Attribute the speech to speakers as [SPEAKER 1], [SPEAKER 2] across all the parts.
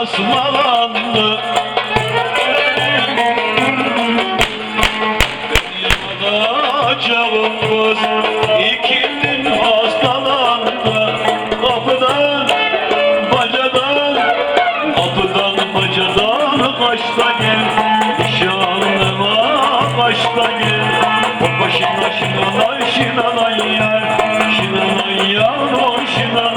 [SPEAKER 1] basmalandı Ben yanacağım kız iki hastalandı. Kapıdan bacadan Kapıdan bacadan kaçta gel? Nişanlıma kaçta gel? Başına şinanay şinanay yer Şinanay yar o şinanay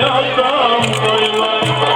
[SPEAKER 1] bakmaya da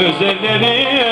[SPEAKER 1] Gözlerleri